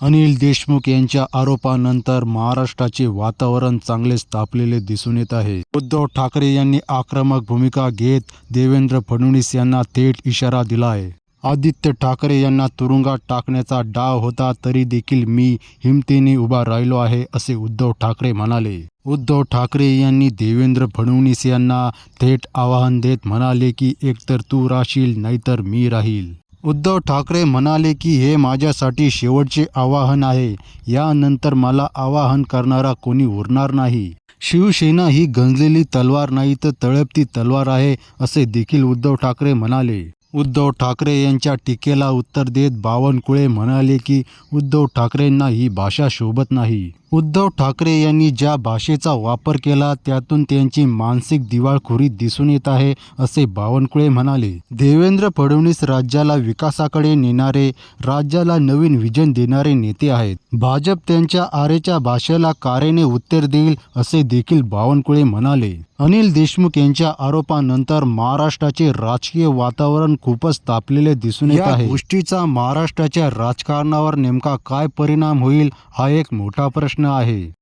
अनिल देशमुख यांच्या आरोपानंतर महाराष्ट्राचे वातावरण चांगलेच तापलेले दिसून येत आहे. उद्धव ठाकरे यांनी आक्रमक भूमिका घेत देवेंद्र फडणवीस यांना थेट इशारा दिला आहे. आदित्य ठाकरे यांना तुरुंगात टाकण्याचा डाव होता तरी देखील मी हिमतीने उभा राहिलो आहे असे उद्धव ठाकरे म्हणाले. उद्धव ठाकरे यांनी देवेंद्र फडणवीस यांना थेट आवाहन देत म्हणाले की एकतर तू राहशील नाहीतर मी राहील. उद्धव ठाकरे म्हणाले की हे माझ्यासाठी शेवटचे आवाहन आहे. यानंतर मला आवाहन करणारा कोणी उरणार नाही. शिवसेना ही गंजलेली तलवार नाही तर तळपती तलवार आहे असे देखील उद्धव ठाकरे म्हणाले. उद्धव ठाकरे यांच्या टीकेला उत्तर देत बावनकुळे म्हणाले की उद्धव ठाकरेंना ही भाषा शोभत नाही. उद्धव ठाकरे यांनी ज्या भाषेचा वापर केला त्यातून त्यांची मानसिक दिवाळखोरी दिसून येत आहे असे बावनकुळे म्हणाले. देवेंद्र फडणवीस राज्याला विकासाकडे नेणारे राज्याला नवीन विजन देणारे नेते आहेत. भाजप त्यांच्या आरेच्या भाषेला कारेने उत्तर देईल असे देखील बावनकुळे म्हणाले. अनिल देशमुख यांच्या आरोपानंतर महाराष्ट्राचे राजकीय वातावरण खूपच तापलेले दिसून येत आहे. गोष्टीचा महाराष्ट्राच्या राजकारणावर नेमका काय परिणाम होईल हा एक मोठा प्रश्न आहे.